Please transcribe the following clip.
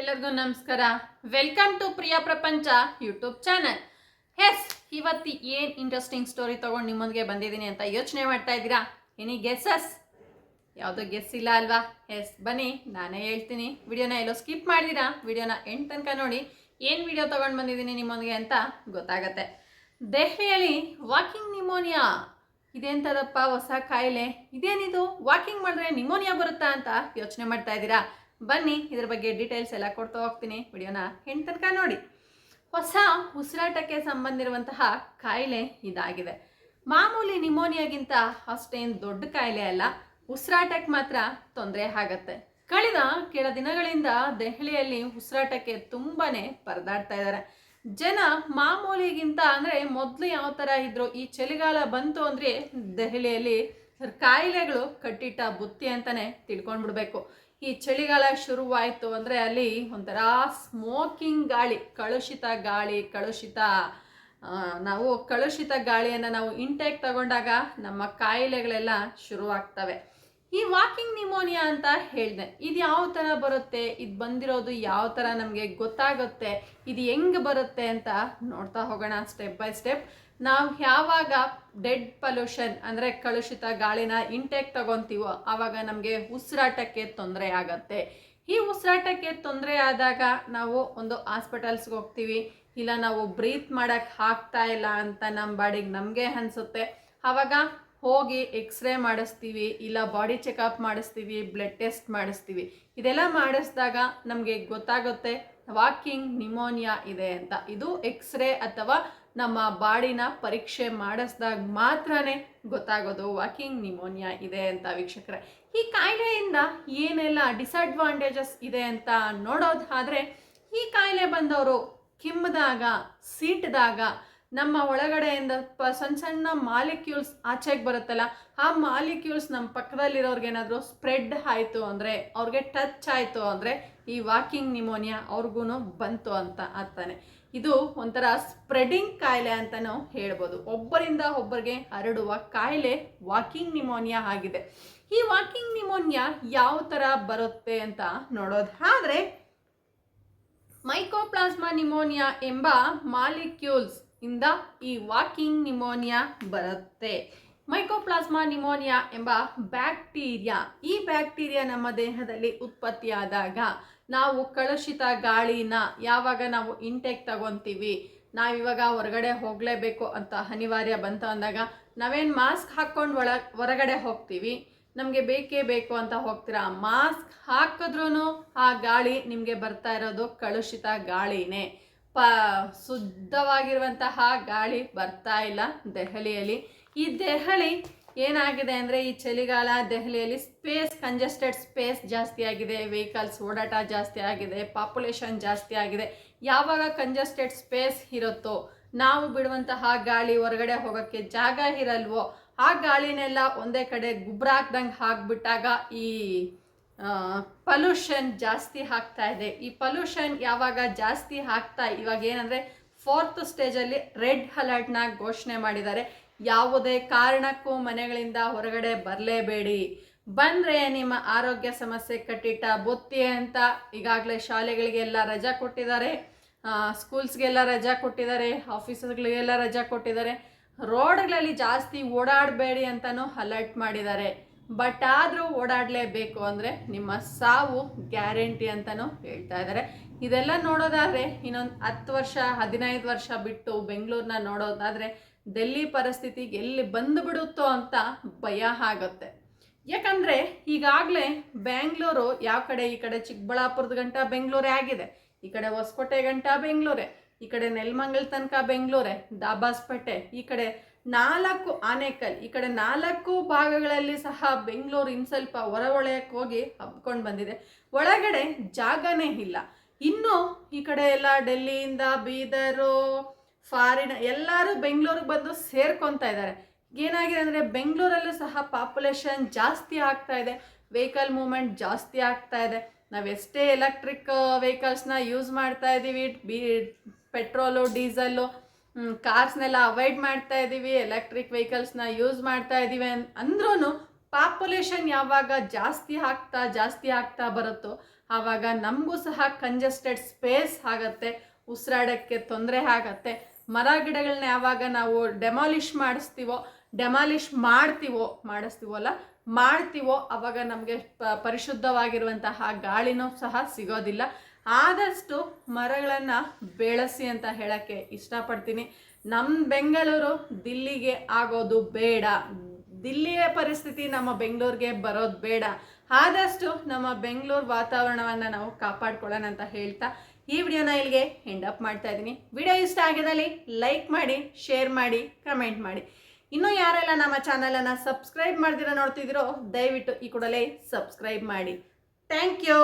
ಎಲ್ಲರಿಗೂ ನಮಸ್ಕಾರ. Welcome to ಪ್ರಿಯ ಪ್ರಪಂಚ ಯೂಟ್ಯೂಬ್ ಚಾನಲ್ ಎಸ್ ಇವತ್ತು ಏನು ಇಂಟ್ರೆಸ್ಟಿಂಗ್ ಸ್ಟೋರಿ ತೊಗೊಂಡು ನಿಮ್ಮೊಂದಿಗೆ ಬಂದಿದ್ದೀನಿ ಅಂತ ಯೋಚನೆ ಮಾಡ್ತಾ ಇದ್ದೀರಾ? ಎನಿ ಗೆಸ್ಸಸ್ ಯಾವುದೋ ಗೆಸ್ ಇಲ್ಲ ಅಲ್ವಾ? ಎಸ್ ಬನ್ನಿ, ನಾನೇ ಹೇಳ್ತೀನಿ. ವಿಡಿಯೋನ ಎಲ್ಲೋ ಸ್ಕಿಪ್ ಮಾಡಿದಿರಾ ವಿಡಿಯೋನ ಎಂಟು ತನಕ ನೋಡಿ. ಏನು ವಿಡಿಯೋ ತೊಗೊಂಡು ಬಂದಿದ್ದೀನಿ ನಿಮ್ಮೊಂದಿಗೆ ಅಂತ ಗೊತ್ತಾಗತ್ತೆ. ದೆಹಲಿಯಲ್ಲಿ ವಾಕಿಂಗ್ ನಿಮೋನಿಯಾ ಇದೆಂತದಪ್ಪ ಹೊಸ ಕಾಯಿಲೆ? ಇದೇನಿದು? ವಾಕಿಂಗ್ ಮಾಡಿದ್ರೆ ನಿಮೋನಿಯಾ ಬರುತ್ತಾ ಅಂತ ಯೋಚನೆ ಮಾಡ್ತಾ ಇದ್ದೀರಾ? ಬನ್ನಿ, ಇದ್ರ ಬಗ್ಗೆ ಡೀಟೇಲ್ಸ್ ಎಲ್ಲ ಕೊಡ್ತಾ ಹೋಗ್ತೀನಿ. ವಿಡಿಯೋನ ಹೆಣ್ಣು ತನಕ ನೋಡಿ. ಹೊಸ ಉಸಿರಾಟಕ್ಕೆ ಸಂಬಂಧಿರುವಂತಹ ಕಾಯಿಲೆ ಇದಾಗಿದೆ. ಮಾಮೂಲಿ ನಿಮೋನಿಯಾಗಿಂತ ಅಷ್ಟೇನು ದೊಡ್ಡ ಕಾಯಿಲೆ ಅಲ್ಲ ಉಸಿರಾಟಕ್ಕೆ ಮಾತ್ರ ತೊಂದರೆ ಆಗತ್ತೆ. ಕಳೆದ ಕೆಲ ದಿನಗಳಿಂದ ದೆಹಲಿಯಲ್ಲಿ ಉಸಿರಾಟಕ್ಕೆ ತುಂಬಾ ಪರದಾಡ್ತಾ ಇದ್ದಾರೆ ಜನ ಮಾಮೂಲಿಗಿಂತ ಅಂದರೆ ಮೊದಲು ಯಾವ ಥರ ಇದ್ರು, ಈ ಚಳಿಗಾಲ ಬಂತು ಅಂದರೆ ದೆಹಲಿಯಲ್ಲಿ ಕಾಯಿಲೆಗಳು ಕಟ್ಟಿಟ್ಟ ಬುತ್ತಿ ಅಂತಲೇ ತಿಳ್ಕೊಂಡ್ಬಿಡ್ಬೇಕು. ಈ ಚಳಿಗಾಲ ಶುರುವಾಯಿತು ಅಂದರೆ ಅಲ್ಲಿ ಒಂಥರ ಸ್ಮೋಕಿಂಗ್ ಗಾಳಿ ಕಳುಷಿತ ಗಾಳಿ ಕಳುಷಿತ ನಾವು ಕಳುಷಿತ ಗಾಳಿಯನ್ನು ನಾವು ಇಂಟೇಕ್ ತಗೊಂಡಾಗ ನಮ್ಮ ಕಾಯಿಲೆಗಳೆಲ್ಲ ಶುರುವಾಗ್ತವೆ. ಈ ವಾಕಿಂಗ್ ನಿಮೋನಿಯಾ ಅಂತ ಹೇಳಿದೆ, ಇದು ಯಾವ ಥರ ಬರುತ್ತೆ, ಇದು ಬಂದಿರೋದು ಯಾವ ಥರ ನಮಗೆ ಗೊತ್ತಾಗುತ್ತೆ, ಇದು ಹೆಂಗೆ ಬರುತ್ತೆ ಅಂತ ನೋಡ್ತಾ ಹೋಗೋಣ ಸ್ಟೆಪ್ ಬೈ ಸ್ಟೆಪ್ ನಾವು ಯಾವಾಗ ಡೆಡ್ ಪೊಲ್ಯೂಷನ್ ಅಂದರೆ ಕಲುಷಿತ ಗಾಳಿನ ಇಂಟೇಕ್ ತಗೊತೀವೋ ಆವಾಗ ನಮಗೆ ಉಸಿರಾಟಕ್ಕೆ ತೊಂದರೆ ಆಗತ್ತೆ. ಈ ಉಸಿರಾಟಕ್ಕೆ ತೊಂದರೆ ಆದಾಗ ನಾವು ಒಂದು ಹಾಸ್ಪಿಟಲ್ಸ್ಗೆ ಹೋಗ್ತೀವಿ, ಇಲ್ಲ ನಾವು ಬ್ರೀತ್ ಮಾಡೋಕ್ಕೆ ಆಗ್ತಾ ಇಲ್ಲ ಅಂತ ನಮ್ಮ ಬಾಡಿಗೆ ನಮಗೆ ಅನಿಸುತ್ತೆ. ಆವಾಗ ಹೋಗಿ ಎಕ್ಸ್ರೇ ಮಾಡಿಸ್ತೀವಿ, ಇಲ್ಲ ಬಾಡಿ ಚೆಕಪ್ ಮಾಡಿಸ್ತೀವಿ ಬ್ಲಡ್ ಟೆಸ್ಟ್ ಮಾಡಿಸ್ತೀವಿ. ಇದೆಲ್ಲ ಮಾಡಿಸಿದಾಗ ನಮಗೆ ಗೊತ್ತಾಗುತ್ತೆ ವಾಕಿಂಗ್ ನಿಮೋನಿಯಾ ಇದೆ ಅಂತ. ಇದು ಎಕ್ಸ್ರೇ ಅಥವಾ ನಮ್ಮ ಬಾಡಿನ ಪರೀಕ್ಷೆ ಮಾಡಿಸ್ದಾಗ ಮಾತ್ರನೇ ಗೊತ್ತಾಗೋದು ವಾಕಿಂಗ್ ನಿಮೋನಿಯಾ ಇದೆ ಅಂತ ವೀಕ್ಷಕರೇ. ಈ ಕಾಯಿಲೆಯಿಂದ ಏನೆಲ್ಲ ಡಿಸ್ಅಡ್ವಾಂಟೇಜಸ್ ಇದೆ ಅಂತ ನೋಡೋದಾದರೆ, ಈ ಕಾಯಿಲೆ ಬಂದವರು ಕೆಮ್ಮದಾಗ, ಸೀಟ್ದಾಗ ನಮ್ಮ ಒಳಗಡೆಯಿಂದ ಪ ಸಣ್ಣ ಸಣ್ಣ ಮಾಲಿಕ್ಯೂಲ್ಸ್ ಆಚೆಗೆ ಬರುತ್ತಲ್ಲ, ಆ ಮಾಲಿಕ್ಯೂಲ್ಸ್ ನಮ್ಮ ಪಕ್ಕದಲ್ಲಿರೋರ್ಗೆ ಏನಾದರೂ ಸ್ಪ್ರೆಡ್ ಆಯಿತು ಅಂದರೆ, ಅವ್ರಿಗೆ ಟಚ್ ಆಯಿತು ಅಂದರೆ ಈ ವಾಕಿಂಗ್ ನಿಮೋನಿಯಾ ಅವ್ರಿಗೂ ಬಂತು ಅಂತ ಅಂತಾನೆ ಇದು ಒಂಥರ ಸ್ಪ್ರೆಡಿಂಗ್ ಕಾಯಿಲೆ ಅಂತಲೂ ಹೇಳ್ಬೋದು. ಒಬ್ಬರಿಂದ ಒಬ್ಬರಿಗೆ ಹರಡುವ ಕಾಯಿಲೆ ವಾಕಿಂಗ್ ನಿಮೋನಿಯಾ ಆಗಿದೆ. ಈ ವಾಕಿಂಗ್ ನಿಮೋನಿಯಾ ಯಾವ ಥರ ಬರುತ್ತೆ ಅಂತ ನೋಡೋದು. ಆದರೆ ಮೈಕೋಪ್ಲಾಸ್ಮಾ ನಿಮೋನಿಯಾ ಎಂಬ ಮಾಲಿಕ್ಯೂಲ್ಸ್ ಇಂದ ಈ ವಾಕಿಂಗ್ ನಿಮೋನಿಯಾ ಬರುತ್ತೆ. ಮೈಕೋಪ್ಲಾಸ್ಮಾ ನಿಮೋನಿಯಾ ಎಂಬ ಬ್ಯಾಕ್ಟೀರಿಯಾ. ಈ ಬ್ಯಾಕ್ಟೀರಿಯಾ ನಮ್ಮ ದೇಹದಲ್ಲಿ ಉತ್ಪತ್ತಿಯಾದಾಗ ನಾವು ಕಲುಷಿತ ಗಾಳಿನ ಯಾವಾಗ ನಾವು ಇಂಟೇಕ್ ತಗೊತೀವಿ, ನಾವಿವಾಗ ಹೊರಗಡೆ ಹೋಗಲೇಬೇಕು ಅಂತ ಅನಿವಾರ್ಯ ಬಂತು ಅಂದಾಗ ನಾವೇನು ಮಾಸ್ಕ್ ಹಾಕ್ಕೊಂಡು ಒಳ, ಹೊರಗಡೆ ಹೋಗ್ತೀವಿ. ನಮಗೆ ಬೇಕೇ ಬೇಕು ಅಂತ ಹೋಗ್ತೀರಾ? ಮಾಸ್ಕ್ ಹಾಕಿದ್ರೂ ಆ ಗಾಳಿ ನಿಮಗೆ ಬರ್ತಾ ಇರೋದು ಕಲುಷಿತ ಗಾಳಿನೇ. ಪ, ಶುದ್ಧವಾಗಿರುವಂತಹ ಗಾಳಿ ಬರ್ತಾ ಇಲ್ಲ ದೆಹಲಿಯಲ್ಲಿ. ಈ ದೆಹಲಿ ಏನಾಗಿದೆ ಅಂದರೆ, ಈ ಚಳಿಗಾಲ ದೆಹಲಿಯಲ್ಲಿ ಸ್ಪೇಸ್ ಕಂಜೆಸ್ಟೆಡ್ ಸ್ಪೇಸ್ ಜಾಸ್ತಿ ಆಗಿದೆ ವೆಹಿಕಲ್ಸ್ ಓಡಾಟ ಜಾಸ್ತಿ ಆಗಿದೆ ಪಾಪ್ಯುಲೇಷನ್ ಜಾಸ್ತಿ ಆಗಿದೆ. ಯಾವಾಗ ಕಂಜೆಸ್ಟೆಡ್ ಸ್ಪೇಸ್ ಇರುತ್ತೋ, ನಾವು ಬಿಡುವಂತಹ ಗಾಳಿ ಹೊರಗಡೆ ಹೋಗೋಕ್ಕೆ ಜಾಗ ಇರಲ್ವೋ, ಆ ಗಾಳಿನೆಲ್ಲ ಒಂದೇ ಕಡೆ ಗುಬ್ರಾಕ್ದಂಗೆ ಹಾಕ್ಬಿಟ್ಟಾಗ ಈ ಪೊಲ್ಯೂಷನ್ ಜಾಸ್ತಿ ಆಗ್ತಾ ಇದೆ. ಈ ಪೊಲ್ಯೂಷನ್ ಯಾವಾಗ ಜಾಸ್ತಿ ಆಗ್ತಾ, ಇವಾಗ ಏನಂದರೆ ಫೋರ್ತ್ ಸ್ಟೇಜಲ್ಲಿ ರೆಡ್ ಅಲರ್ಟ್ನ ಘೋಷಣೆ ಮಾಡಿದ್ದಾರೆ. ಯಾವುದೇ ಕಾರಣಕ್ಕೂ ಮನೆಗಳಿಂದ ಹೊರಗಡೆ ಬರಲೇಬೇಡಿ. ಬಂದರೆ ನಿಮ್ಮ ಆರೋಗ್ಯ ಸಮಸ್ಯೆ ಕಟ್ಟಿಟ್ಟ ಬುತ್ತಿ ಅಂತ ಈಗಾಗಲೇ ಶಾಲೆಗಳಿಗೆಲ್ಲ ರಜಾ ಕೊಟ್ಟಿದ್ದಾರೆ. ಸ್ಕೂಲ್ಸ್ಗೆಲ್ಲ ರಜಾ ಕೊಟ್ಟಿದ್ದಾರೆ ಆಫೀಸ್ಗಳಿಗೆಲ್ಲ ರಜಾ ಕೊಟ್ಟಿದ್ದಾರೆ. ರೋಡ್ಗಳಲ್ಲಿ ಜಾಸ್ತಿ ಓಡಾಡಬೇಡಿ ಅಂತಲೂ ಅಲರ್ಟ್ ಮಾಡಿದ್ದಾರೆ. ಬಟ್ ಆದರೂ ಓಡಾಡಲೇಬೇಕು ಅಂದರೆ ನಿಮ್ಮ ಸಾವು ಗ್ಯಾರಂಟಿ ಅಂತಲೂ ಹೇಳ್ತಾ ಇದ್ದಾರೆ ಇದೆಲ್ಲ ನೋಡೋದಾದರೆ ಇನ್ನೊಂದು ಹತ್ತು ವರ್ಷ, ಹದಿನೈದು ವರ್ಷ ಬಿಟ್ಟು ಬೆಂಗಳೂರನ್ನ ನೋಡೋದಾದರೆ ಡೆಲ್ಲಿ ಪರಿಸ್ಥಿತಿಗೆ ಎಲ್ಲಿ ಬಂದುಬಿಡುತ್ತೋ ಅಂತ ಭಯ ಆಗುತ್ತೆ. ಯಾಕಂದರೆ ಈಗಾಗಲೇ ಬ್ಯಾಂಗ್ಳೂರು ಯಾವ ಕಡೆ, ಈ ಕಡೆ ಚಿಕ್ಕಬಳ್ಳಾಪುರದ ಗಂಟ ಬೆಂಗಳೂರೇ ಆಗಿದೆ. ಈ ಕಡೆ ಹೊಸಕೋಟೆ ಗಂಟ ಬೆಂಗಳೂರೇ. ಈ ಕಡೆ ನೆಲ್ಮಂಗಲ್ ತನಕ ಬೆಂಗಳೂರೇ. ದಾಬಾಸ್ಪೇಟೆ. ಈ ಕಡೆ ನಾಲ್ಕು ಆನೇಕಲ್, ಈ ಕಡೆ ನಾಲ್ಕು ಭಾಗಗಳಲ್ಲಿ ಸಹ ಬೆಂಗಳೂರು ಇನ್ನು ಸ್ವಲ್ಪ ಹೊರ ಒಳೆಯಕ್ಕೆ ಹೋಗಿ ಹಬ್ಕೊಂಡು ಬಂದಿದೆ. ಒಳಗಡೆ ಜಾಗನೇ ಇಲ್ಲ. ಇನ್ನು ಈ ಕಡೆ ಎಲ್ಲ ಡೆಲ್ಲಿಯಿಂದ ಬೀದರು, ಫಾರಿನ್ ಎಲ್ಲರೂ ಬೆಂಗಳೂರಿಗೆ ಬಂದು ಸೇರ್ಕೊತಾ ಇದ್ದಾರೆ. ಏನಾಗಿದೆ ಅಂದರೆ ಬೆಂಗಳೂರಲ್ಲೂ ಸಹ ಪಾಪ್ಯುಲೇಷನ್ ಜಾಸ್ತಿ ಆಗ್ತಾ ಇದೆ. ವೆಹಿಕಲ್ ಮೂಮೆಂಟ್ ಜಾಸ್ತಿ ಆಗ್ತಾ ಇದೆ. ನಾವು ಎಷ್ಟೇ ಎಲೆಕ್ಟ್ರಿಕ್ ವೆಹಿಕಲ್ಸ್ನ ಯೂಸ್ ಮಾಡ್ತಾ ಇದ್ದೀವಿ, ಬಿ, ಪೆಟ್ರೋಲು, ಡೀಸಲ್ಲು ಕಾರ್ಸ್ನೆಲ್ಲ ಅವಾಯ್ಡ್ ಮಾಡ್ತಾ ಇದ್ದೀವಿ ಎಲೆಕ್ಟ್ರಿಕ್ ವೆಹಿಕಲ್ಸ್ನ ಯೂಸ್ ಮಾಡ್ತಾ ಇದ್ದೀವಿ ಅಂದ್ರೂ ಪಾಪ್ಯುಲೇಷನ್ ಯಾವಾಗ ಜಾಸ್ತಿ ಆಗ್ತಾ ಜಾಸ್ತಿ ಆಗ್ತಾ ಬರುತ್ತೋ, ಆವಾಗ ನಮಗೂ ಸಹ ಕಂಜೆಸ್ಟೆಡ್ ಸ್ಪೇಸ್ ಆಗತ್ತೆ, ಉಸಿರಾಡೋಕ್ಕೆ ತೊಂದರೆ ಆಗತ್ತೆ. ಮರ ಗಿಡಗಳನ್ನ ಯಾವಾಗ ನಾವು ಡೆಮಾಲಿಷ್ ಮಾಡಿಸ್ತೀವೋ ಡೆಮಾಲಿಷ್ ಮಾಡ್ತೀವೋ ಮಾಡಿಸ್ತೀವಲ್ಲ ಮಾಡ್ತೀವೋ, ಅವಾಗ ನಮಗೆ ಪರಿಶುದ್ಧವಾಗಿರುವಂತಹ ಗಾಳಿನೂ ಸಹ ಸಿಗೋದಿಲ್ಲ. ಆದಷ್ಟು ಮರಗಳನ್ನು ಬೆಳೆಸಿ ಅಂತ ಹೇಳೋಕ್ಕೆ ಇಷ್ಟಪಡ್ತೀನಿ. ನಮ್ಮ ಬೆಂಗಳೂರು ದಿಲ್ಲಿಗೆ ಆಗೋದು ಬೇಡ. ದಿಲ್ಲಿಯ ಪರಿಸ್ಥಿತಿ ನಮ್ಮ ಬೆಂಗಳೂರಿಗೆ ಬರೋದು ಬೇಡ. ಆದಷ್ಟು ನಮ್ಮ ಬೆಂಗಳೂರು ವಾತಾವರಣವನ್ನು ನಾವು ಕಾಪಾಡ್ಕೊಳ್ಳೋಣ ಅಂತ ಹೇಳ್ತಾ ಈ ವಿಡಿಯೋನ ಇಲ್ಲಿಗೆ ಎಂಡ್ ಅಪ್ ಮಾಡ್ತಾ ಇದ್ದೀನಿ. ವಿಡಿಯೋ ಇಷ್ಟ ಆಗಿದ್ದಲ್ಲಿ ಲೈಕ್ ಮಾಡಿ ಶೇರ್ ಮಾಡಿ ಕಮೆಂಟ್ ಮಾಡಿ. ಇನ್ನೂ ಯಾರೆಲ್ಲ ನಮ್ಮ ಚಾನಲನ್ನು ಸಬ್ಸ್ಕ್ರೈಬ್ ಮಾಡ್ದಿರೋ ನೋಡ್ತಿದ್ದೀರೋ ದಯವಿಟ್ಟು ಈ ಕೂಡಲೇ ಸಬ್ಸ್ಕ್ರೈಬ್ ಮಾಡಿ. Thank you